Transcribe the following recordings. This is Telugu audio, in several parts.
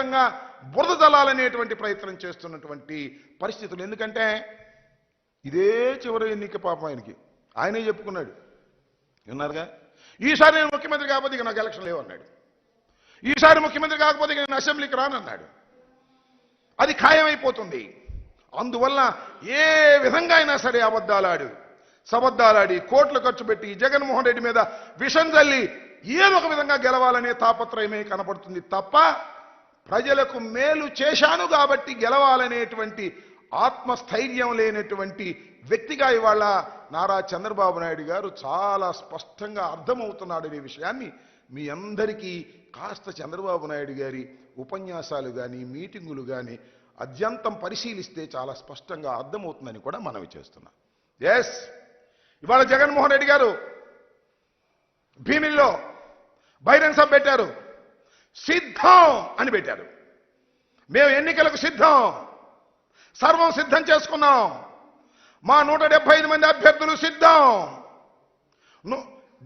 విధంగా బురద జలాలనేటువంటి ప్రయత్నం చేస్తున్నటువంటి పరిస్థితులు. ఎందుకంటే ఇదే చివరి ఎన్నిక పాపం ఆయనకి. ఆయనే చెప్పుకున్నాడు. విన్నారుగా? ఈసారి నేను ముఖ్యమంత్రి కాకపోతే ఇక నాకు ఎలక్షన్ లేవన్నాడు. ఈసారి ముఖ్యమంత్రి కాకపోతే నేను అసెంబ్లీకి రానన్నాడు. అది ఖాయమైపోతుంది. అందువల్ల ఏ విధంగా అయినా సరే అబద్ధాలాడు సబద్ధాలాడి కోట్లు ఖర్చు పెట్టి జగన్మోహన్ రెడ్డి మీద విషం చల్లి ఏదో ఒక విధంగా గెలవాలనే తాపత్రయమే కనపడుతుంది తప్ప ప్రజలకు మేలు చేశాను కాబట్టి గెలవాలనేటువంటి ఆత్మస్థైర్యం లేనటువంటి వ్యక్తిగా ఇవాళ నారా చంద్రబాబు నాయుడు గారు చాలా స్పష్టంగా అర్థమవుతున్నాడనే విషయాన్ని మీ అందరికీ కాస్త చంద్రబాబు నాయుడు గారి ఉపన్యాసాలు కానీ మీటింగులు కానీ అత్యంతం పరిశీలిస్తే చాలా స్పష్టంగా అర్థమవుతుందని కూడా మనవి చేస్తున్నాం. ఎస్ ఇవాళ జగన్మోహన్ రెడ్డి గారు భీమిల్లో బహిరంగ సభ పెట్టారు. సిద్ధం అని పెట్టారు. మేము ఎన్నికలకు సిద్ధం. సర్వం సిద్ధం చేసుకున్నాం. మా నూట డెబ్బై ఐదు మంది అభ్యర్థులు సిద్ధం.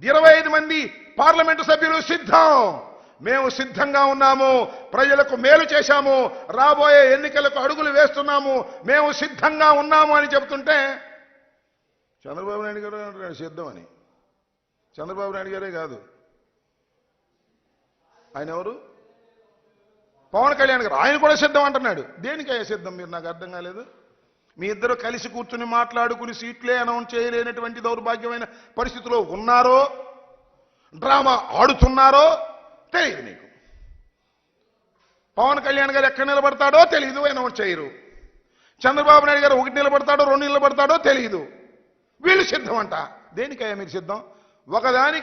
ఇరవై ఐదు మంది పార్లమెంటు సభ్యులు సిద్ధం. మేము సిద్ధంగా ఉన్నాము. ప్రజలకు మేలు చేశాము. రాబోయే ఎన్నికలకు అడుగులు వేస్తున్నాము. మేము సిద్ధంగా ఉన్నాము అని చెబుతుంటే చంద్రబాబు నాయుడు గారు సిద్ధం అని. చంద్రబాబు నాయుడు గారే కాదు. ఆయన ఎవరు? పవన్ కళ్యాణ్ గారు. ఆయన కూడా సిద్ధం అంటున్నాడు. దేనికయ్యా సిద్ధం? మీరు నాకు అర్థం కాలేదు. మీ ఇద్దరు కలిసి కూర్చుని మాట్లాడుకుని సీట్లే అనౌన్స్ చేయలేనటువంటి దౌర్భాగ్యమైన పరిస్థితిలో ఉన్నారో డ్రామా ఆడుతున్నారో తెలియదు నీకు పవన్ కళ్యాణ్ గారు ఎక్కడ నిలబడతాడో తెలియదు అనౌన్స్ చేయరు. చంద్రబాబు నాయుడు గారు ఒకటి నిలబడతాడో రెండు నిలబడతాడో తెలియదు వీళ్ళు సిద్ధం అంట దేనికయ్యా మీరు సిద్ధం? ఒకదానికి